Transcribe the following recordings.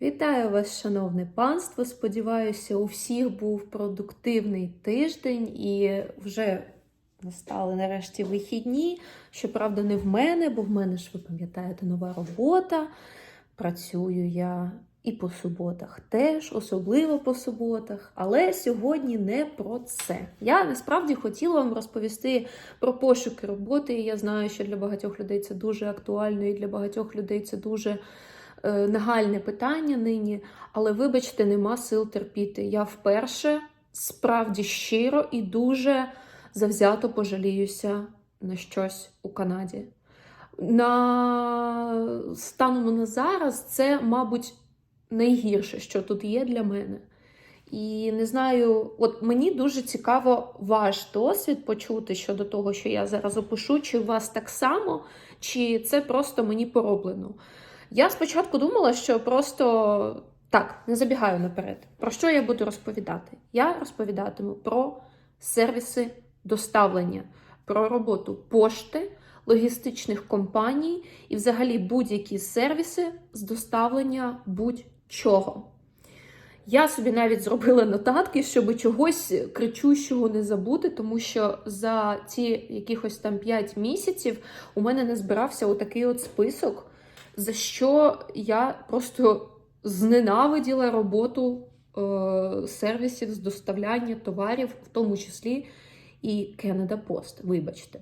Вітаю вас, шановне панство. Сподіваюся, у всіх був продуктивний тиждень і вже настали нарешті вихідні. Щоправда, не в мене, бо в мене ж, ви пам'ятаєте, нова робота. Працюю я і по суботах теж, особливо по суботах. Але сьогодні не про це. Я насправді хотіла вам розповісти про пошуки роботи. І Я знаю, що для багатьох людей це дуже актуально, і для багатьох людей це дуже нагальне питання нині. Але, вибачте, нема сил терпіти. Я вперше справді щиро і дуже завзято пожаліюся на щось у Канаді. На станом на зараз це, мабуть, найгірше, що тут є для мене. І не знаю, от мені дуже цікаво ваш досвід почути щодо того, що я зараз опишу, чи у вас так само, чи це просто мені пороблено. Я спочатку думала, що просто так, не забігаю наперед. Про що я буду розповідати? Я розповідатиму про сервіси доставлення, про роботу пошти, логістичних компаній і взагалі будь-які сервіси з доставлення будь-чого. Я собі навіть зробила нотатки, щоб чогось кричущого не забути, тому що за ці якихось там 5 місяців у мене не збирався отакий от список, за що я просто зненавиділа роботу е, сервісів з доставляння товарів, в тому числі і Canada Post, вибачте.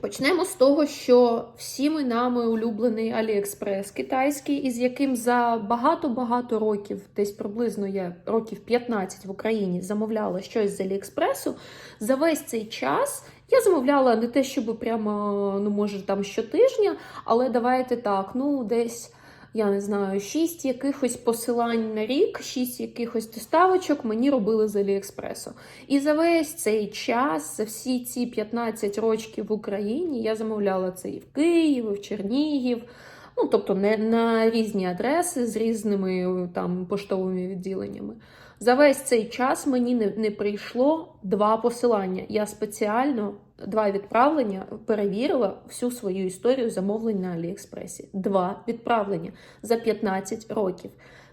Почнемо з того, що всіми нами улюблений AliExpress китайський, із яким за багато-багато років, десь приблизно я років 15 в Україні замовляла щось з Аліекспресу. За весь цей час я замовляла не те, щоб прямо, ну, може, там щотижня, але давайте так, ну, десь. Я не знаю, шість якихось посилань на рік, шість якихось доставочок мені робили з Аліекспресу. І за весь цей час, за всі ці 15 років в Україні, я замовляла це і в Київ, і в Чернігів. Ну, тобто не на різні адреси з різними там поштовими відділеннями. За весь цей час мені не, не прийшло два посилання. Я спеціально два відправлення перевірила всю свою історію замовлень на Аліекспресі. Два відправлення за 15 років.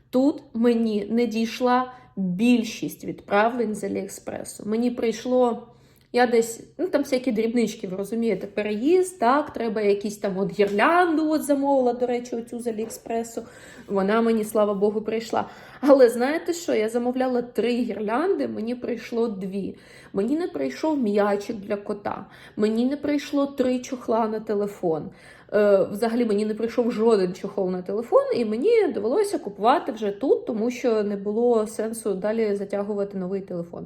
Тут мені не дійшла більшість відправлень з Аліекспресу. Мені прийшло. Я десь, ну там всякі дрібнички, ви розумієте, переїзд, так, треба якісь там от гірлянду от замовила, до речі, оцю з Аліекспресу. Вона мені, слава Богу, прийшла. Але знаєте що? Я замовляла три гірлянди, мені прийшло дві. Мені не прийшов м'ячик для кота, мені не прийшло три чохла на телефон. Е, взагалі мені не прийшов жоден чохол на телефон, і мені довелося купувати вже тут, тому що не було сенсу далі затягувати новий телефон.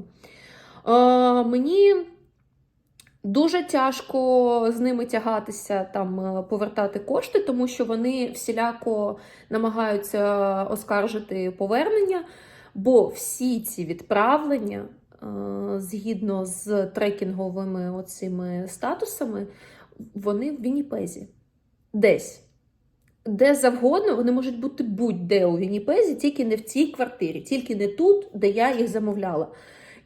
Е, мені Дуже тяжко з ними тягатися, там е, повертати кошти, тому що вони всіляко намагаються оскаржити повернення, бо всі ці відправлення, е, згідно з трекінговими оцими статусами, вони в Вінніпезі. Десь. Де завгодно, вони можуть бути будь-де у Вінніпезі, тільки не в цій квартирі, тільки не тут, де я їх замовляла.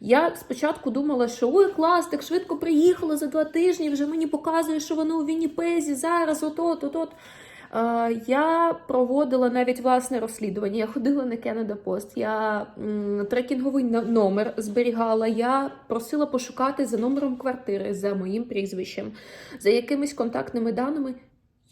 Я спочатку думала, що ой, клас, так швидко приїхала за два тижні, вже мені показує, що воно у Вінніпезі, зараз, от-от, от-от. Я проводила навіть власне розслідування. Я ходила на Canada Post, я трекінговий номер зберігала. Я просила пошукати за номером квартири, за моїм прізвищем, за якимись контактними даними.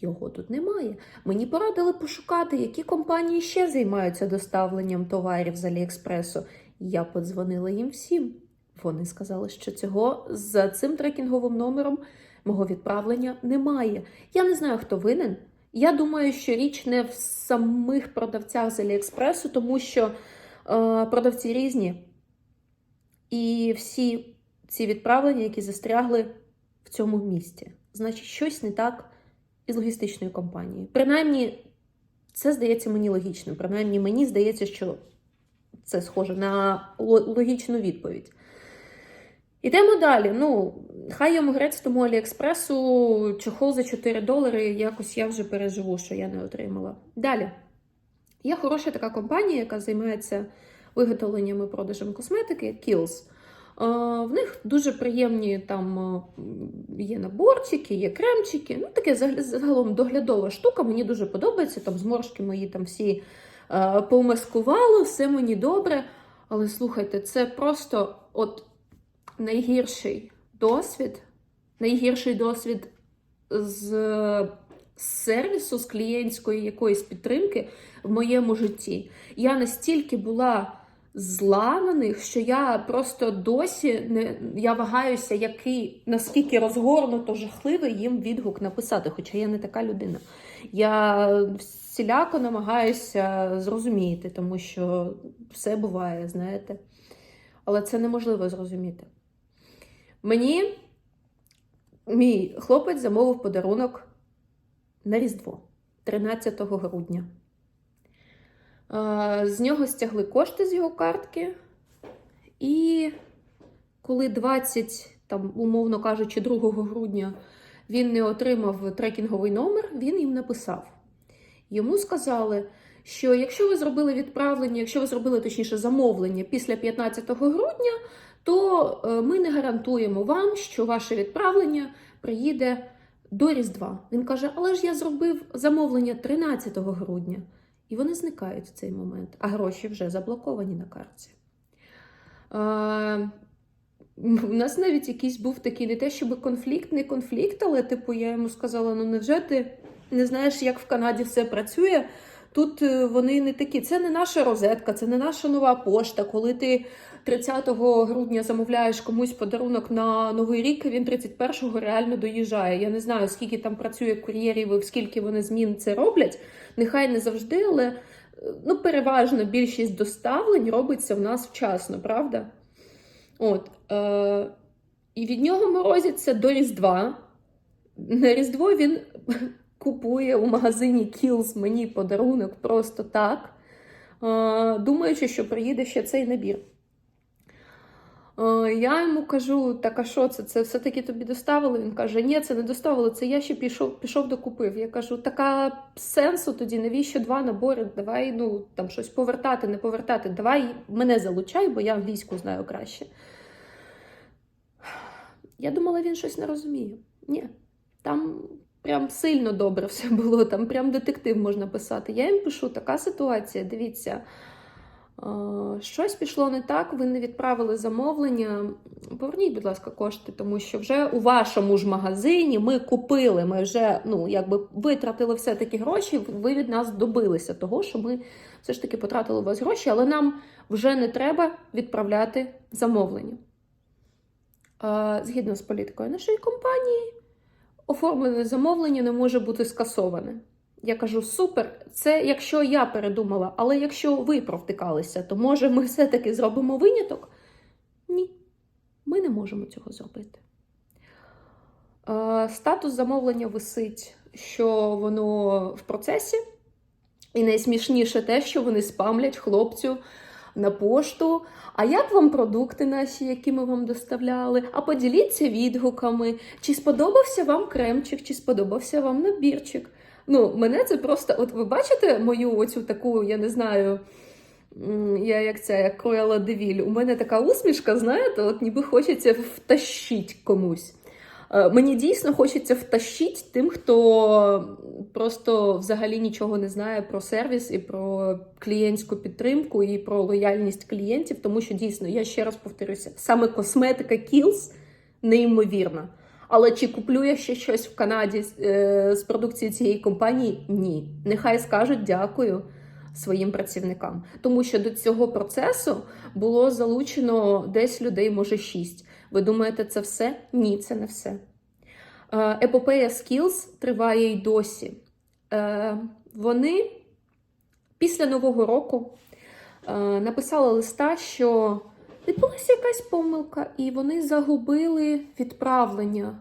Його тут немає. Мені порадили пошукати, які компанії ще займаються доставленням товарів з Аліекспресу. Я подзвонила їм всім. Вони сказали, що цього за цим трекінговим номером мого відправлення немає. Я не знаю, хто винен. Я думаю, що річ не в самих продавцях з Аліекспресу, тому що е, продавці різні. І всі ці відправлення, які застрягли в цьому місті, значить, щось не так із логістичною компанією. Принаймні, це здається мені логічним. Принаймні, мені здається, що це схоже на логічну відповідь. Ідемо далі. Ну, хай йому грець тому Аліекспресу чохол за 4 долари. Якось я вже переживу, що я не отримала. Далі. Є хороша така компанія, яка займається виготовленням і продажем косметики Kills. В них дуже приємні там є наборчики, є кремчики. Ну, таке загалом доглядова штука. Мені дуже подобається. Там зморшки мої там всі помаскувало, все мені добре. Але слухайте, це просто от найгірший досвід, найгірший досвід з, з сервісу, з клієнтської якоїсь підтримки в моєму житті. Я настільки була зла на них, що я просто досі не я вагаюся, який наскільки розгорнуто жахливий їм відгук написати, хоча я не така людина. Я всіляко намагаюся зрозуміти, тому що все буває, знаєте. Але це неможливо зрозуміти. Мені мій хлопець замовив подарунок на Різдво 13 грудня. З нього стягли кошти з його картки. І коли 20, там, умовно кажучи, 2 грудня він не отримав трекінговий номер, він їм написав. Йому сказали, що якщо ви зробили відправлення, якщо ви зробили точніше замовлення після 15 грудня, то е, ми не гарантуємо вам, що ваше відправлення приїде до Різдва. Він каже: Але ж я зробив замовлення 13 грудня. І вони зникають в цей момент, а гроші вже заблоковані на картці. А, у нас навіть якийсь був такий не те, щоб конфлікт, не конфлікт, але типу я йому сказала: ну невже ти не знаєш, як в Канаді все працює? Тут е, вони не такі. Це не наша розетка, це не наша нова пошта. Коли ти 30 грудня замовляєш комусь подарунок на Новий рік, він 31-го реально доїжджає. Я не знаю, скільки там працює кур'єрів і скільки вони змін це роблять. Нехай не завжди, але е, ну, переважно більшість доставлень робиться в нас вчасно, правда? От, е- І від нього морозяться до Різдва. На Різдво він купує у магазині Kills мені подарунок просто так, е- думаючи, що приїде ще цей набір. Е, Я йому кажу, так а що це? Це все-таки тобі доставили? Він каже, ні, це не доставили, це я ще пішов, пішов докупив. Я кажу, така сенсу тоді, навіщо два набори? Давай ну, там щось повертати, не повертати. Давай мене залучай, бо я англійську знаю краще. Я думала, він щось не розуміє. Ні, там прям сильно добре все було, там прям детектив можна писати. Я їм пишу, така ситуація, дивіться. Щось пішло не так, ви не відправили замовлення. Поверніть, будь ласка, кошти, тому що вже у вашому ж магазині ми купили, ми вже ну, якби витратили все-таки гроші, ви від нас добилися того, що ми все ж таки потратили у вас гроші, але нам вже не треба відправляти замовлення. Згідно з політикою нашої компанії, оформлене замовлення не може бути скасоване. Я кажу, супер, це якщо я передумала, але якщо ви провтикалися, то може ми все-таки зробимо виняток? Ні, ми не можемо цього зробити. Е, Статус замовлення висить, що воно в процесі. І найсмішніше те, що вони спамлять хлопцю на пошту. А як вам продукти наші, які ми вам доставляли? А поділіться відгуками, чи сподобався вам кремчик, чи сподобався вам набірчик. Ну, мене це просто, от ви бачите мою оцю таку, я не знаю, я як це, як Круела Девіль. У мене така усмішка, знаєте, от ніби хочеться втащить комусь. Е, Мені дійсно хочеться втащити тим, хто просто взагалі нічого не знає про сервіс і про клієнтську підтримку, і про лояльність клієнтів, тому що дійсно, я ще раз повторюся, саме косметика Kiehl's неймовірна. Але чи куплю я ще щось в Канаді е, з продукції цієї компанії? Ні. Нехай скажуть дякую своїм працівникам. Тому що до цього процесу було залучено десь людей, може, шість. Ви думаєте, це все? Ні, це не все. Е, Епопея Skills триває й досі. Е, Вони після Нового року е, написали листа, що відбулася якась помилка, і вони загубили відправлення.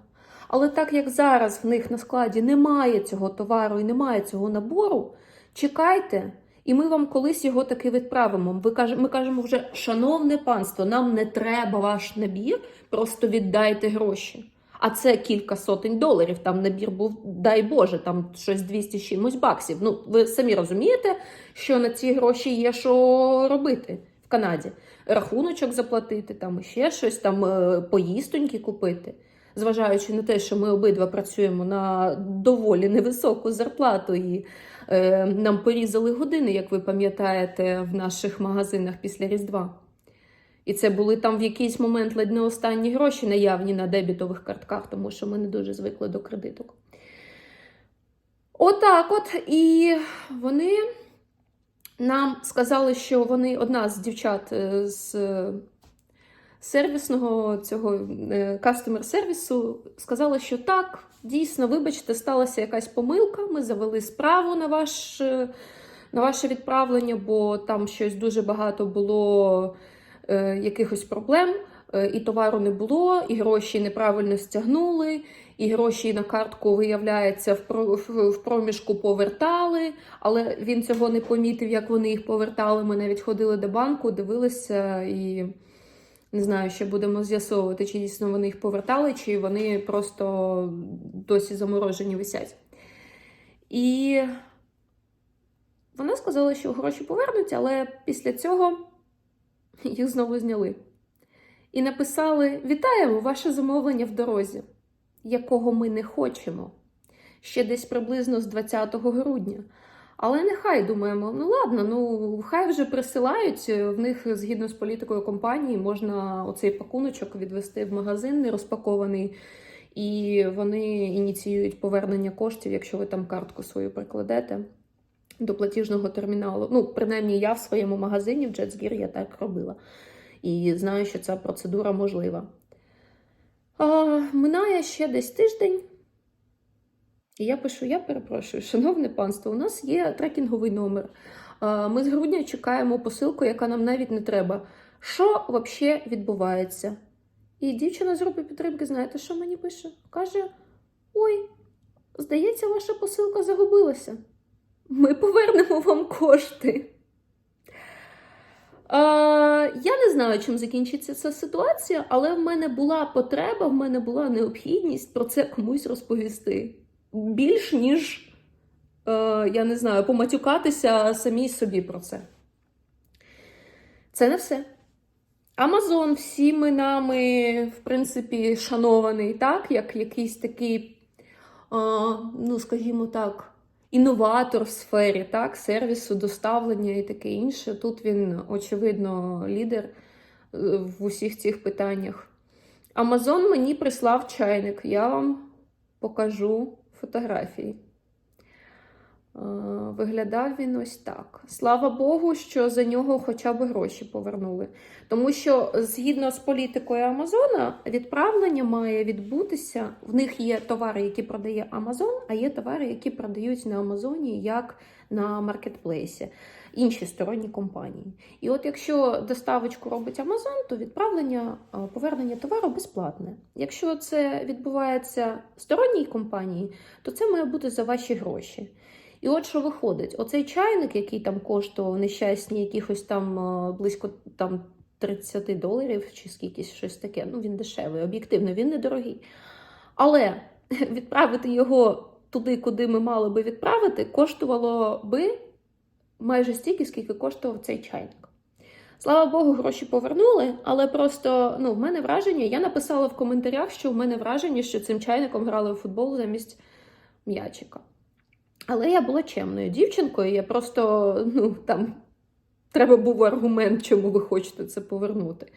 Але так як зараз в них на складі немає цього товару і немає цього набору, чекайте, і ми вам колись його таки відправимо. Ми кажемо вже, шановне панство, нам не треба ваш набір, просто віддайте гроші. А це кілька сотень доларів. Там набір був, дай Боже, там щось 200 чимось баксів. Ну, ви самі розумієте, що на ці гроші є що робити в Канаді. Рахуночок заплатити, там ще щось, там е, поїстоньки купити. зважаючи на те, що ми обидва працюємо на доволі невисоку зарплату, і е, нам порізали години, як ви пам'ятаєте, в наших магазинах після Різдва. І це були там в якийсь момент ледь не останні гроші наявні на дебітових картках, тому що ми не дуже звикли до кредиток. Отак от. І вони нам сказали, що вони одна з дівчат е, з сервісного цього е, кастомер сервісу сказала, що так, дійсно, вибачте, сталася якась помилка. Ми завели справу на ваш. е, На ваше відправлення, бо там щось дуже багато було якихось проблем, е, і товару не було, і гроші неправильно стягнули, і гроші на картку, виявляється, в, про, в, в проміжку повертали, але він цього не помітив, як вони їх повертали. Ми навіть ходили до банку, дивилися і не знаю, ще будемо з'ясовувати, чи дійсно вони їх повертали, чи вони просто досі заморожені висять. І вона сказала, що гроші повернуться, але після цього їх знову зняли. І написали: Вітаємо! Ваше замовлення в дорозі, якого ми не хочемо. Ще десь приблизно з 20 грудня. Але нехай думаємо, ну ладно, ну хай вже присилають. В них згідно з політикою компанії можна оцей пакуночок відвести в магазин нерозпакований, і вони ініціюють повернення коштів, якщо ви там картку свою прикладете до платіжного терміналу. Ну, принаймні, я в своєму магазині в JetSgear я так робила. І знаю, що ця процедура можлива. А, минає ще десь тиждень. І я пишу: я перепрошую, шановне панство, у нас є трекінговий номер. А, Ми з грудня чекаємо посилку, яка нам навіть не треба. Що взагалі відбувається? І дівчина з групи підтримки, знаєте, що мені пише? Каже: Ой, здається, ваша посилка загубилася. Ми повернемо вам кошти. А, я не знаю, чим закінчиться ця ситуація, але в мене була потреба, в мене була необхідність про це комусь розповісти. Більш ніж, е, я не знаю, поматюкатися самій собі про це. Це не все. Амазон всіми нами, в принципі, шанований, так, як якийсь такий, а, ну, скажімо так, інноватор в сфері так, сервісу, доставлення і таке інше. Тут він, очевидно, лідер е, в усіх цих питаннях. Амазон мені прислав чайник. Я вам покажу фотографії. Е, Виглядав він ось так. Слава Богу, що за нього хоча б гроші повернули. Тому що згідно з політикою Амазона, відправлення має відбутися. В них є товари, які продає Амазон, а є товари, які продають на Амазоні як на маркетплейсі, інші сторонні компанії. І от якщо доставочку робить Амазон, то відправлення е, повернення товару безплатне. Якщо це відбувається сторонній компанії, то це має бути за ваші гроші. І от що виходить: оцей чайник, який там коштував нещасні, якихось там е, близько там 30 доларів чи скількись щось таке. Ну він дешевий, об'єктивно, він недорогий. Але відправити його туди, куди ми мали би відправити, коштувало би майже стільки, скільки коштував цей чайник. Слава Богу, гроші повернули, але просто ну, в мене враження, я написала в коментарях, що в мене враження, що цим чайником грали в футбол замість м'ячика. Але я була чемною дівчинкою, я просто, ну, там, треба був аргумент, чому ви хочете це повернути.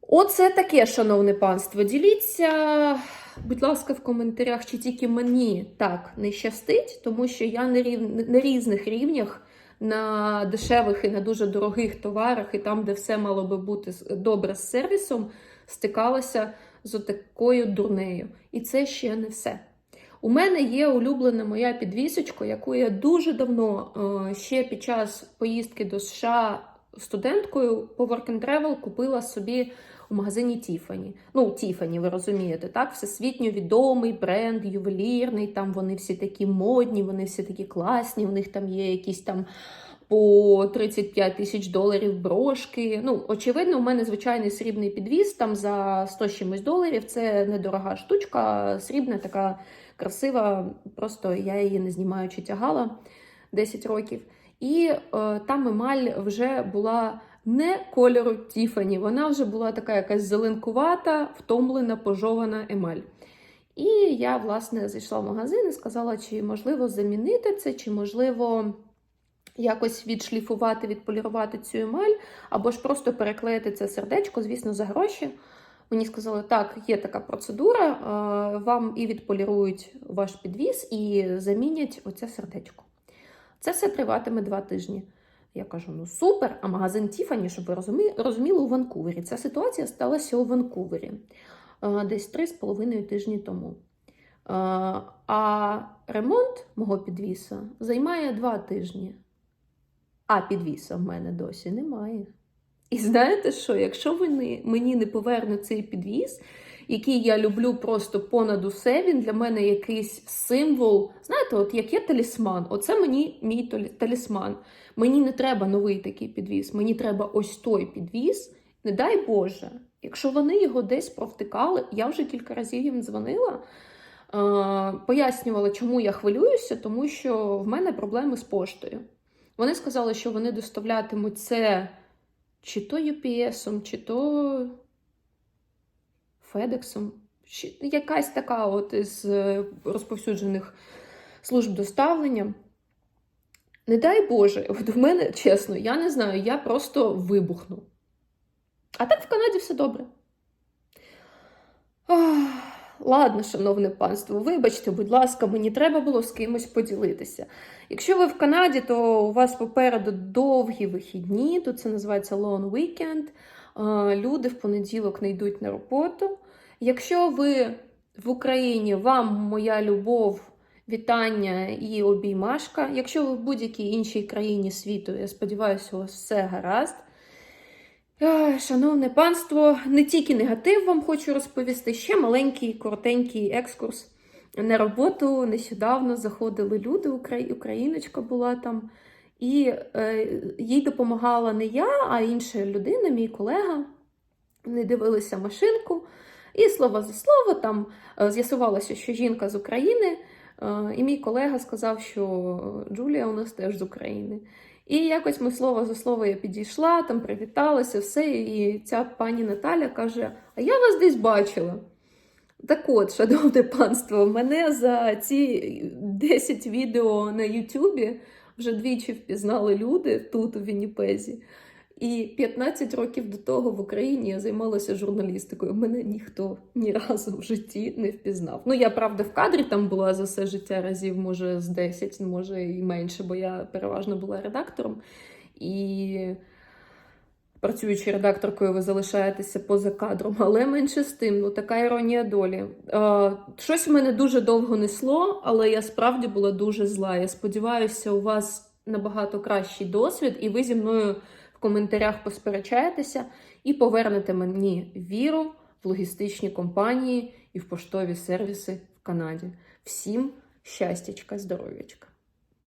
Оце таке, шановне панство. Діліться, будь ласка, в коментарях, чи тільки мені так не щастить, тому що я на, рів... на різних рівнях, на дешевих і на дуже дорогих товарах, і там, де все мало би бути добре з сервісом, стикалася з такою дурнею. І це ще не все. У мене є улюблена моя підвісочка, яку я дуже давно, е, ще під час поїздки до США студенткою по Work and Travel купила собі у магазині Тіфані. Ну, Тіфані, ви розумієте, так? Всесвітньо відомий бренд, ювелірний. Там вони всі такі модні, вони всі такі класні. У них там є якісь там. По 35 тисяч доларів брошки. Ну, очевидно, у мене звичайний срібний підвіз там за 100 чимось доларів. Це недорога штучка, срібна, така красива. Просто я її не знімаючи тягала 10 років. І е, там емаль вже була не кольору Тіфані, вона вже була така якась зеленкувата, втомлена, пожована емаль. І я, власне, зайшла в магазин і сказала, чи можливо замінити це, чи можливо якось відшліфувати, відполірувати цю емаль, або ж просто переклеїти це сердечко, звісно, за гроші. Мені сказали, так, є така процедура, е, вам і відполірують ваш підвіз, і замінять оце сердечко. Це все триватиме два тижні. Я кажу: ну супер, а магазин Тіфані, щоб ви розумі- розуміли, у Ванкувері. Ця ситуація сталася у Ванкувері е, десь три з половиною тижні тому. Е, А ремонт мого підвіса займає два тижні. А підвіса в мене досі немає. І знаєте що? Якщо вони мені не повернуть цей підвіз, який я люблю просто понад усе, він для мене якийсь символ. Знаєте, от як є талісман, оце мені мій талісман. Мені не треба новий такий підвіз, мені треба ось той підвіз. Не дай Боже, якщо вони його десь провтикали, я вже кілька разів їм дзвонила, пояснювала, чому я хвилююся, тому що в мене проблеми з поштою. Вони сказали, що вони доставлятимуть це чи то UPS, чи то FedEx, чи якась така от із е, розповсюджених служб доставлення. Не дай Боже, от в мене, чесно, я не знаю, я просто вибухну. А так в Канаді все добре. Ах, ладно, шановне панство, вибачте, будь ласка, мені треба було з кимось поділитися. Якщо ви в Канаді, то у вас попереду довгі вихідні, тут це називається long weekend. Люди в понеділок не йдуть на роботу. Якщо ви в Україні, вам моя любов, вітання і обіймашка. Якщо ви в будь-якій іншій країні світу, я сподіваюся, у вас все гаразд. Шановне панство, не тільки негатив вам хочу розповісти, ще маленький, коротенький екскурс на роботу. Нещодавно заходили люди, укра- україночка була там, і е, їй допомагала не я, а інша людина, мій колега. Вони дивилися машинку, і слово за слово там е, з'ясувалося, що жінка з України, е, і мій колега сказав, що Джулія у нас теж з України. І якось ми слово за слово я підійшла, там привіталася, все. І ця пані Наталя каже: А я вас десь бачила. Так от, шановне панство, мене за ці 10 відео на Ютубі вже двічі впізнали люди тут, у Вінніпезі. І 15 років до того в Україні я займалася журналістикою. Мене ніхто ні разу в житті не впізнав. Ну, я правда в кадрі там була за все життя разів, може, з 10, може і менше, бо я переважно була редактором. І працюючи редакторкою, ви залишаєтеся поза кадром, але менше з тим, ну така іронія долі. Е, щось в мене дуже довго несло, але я справді була дуже зла. Я сподіваюся, у вас набагато кращий досвід, і ви зі мною коментарях посперечаєтеся і повернете мені віру в логістичні компанії і в поштові сервіси в Канаді. Всім щастячка, здоров'ячка!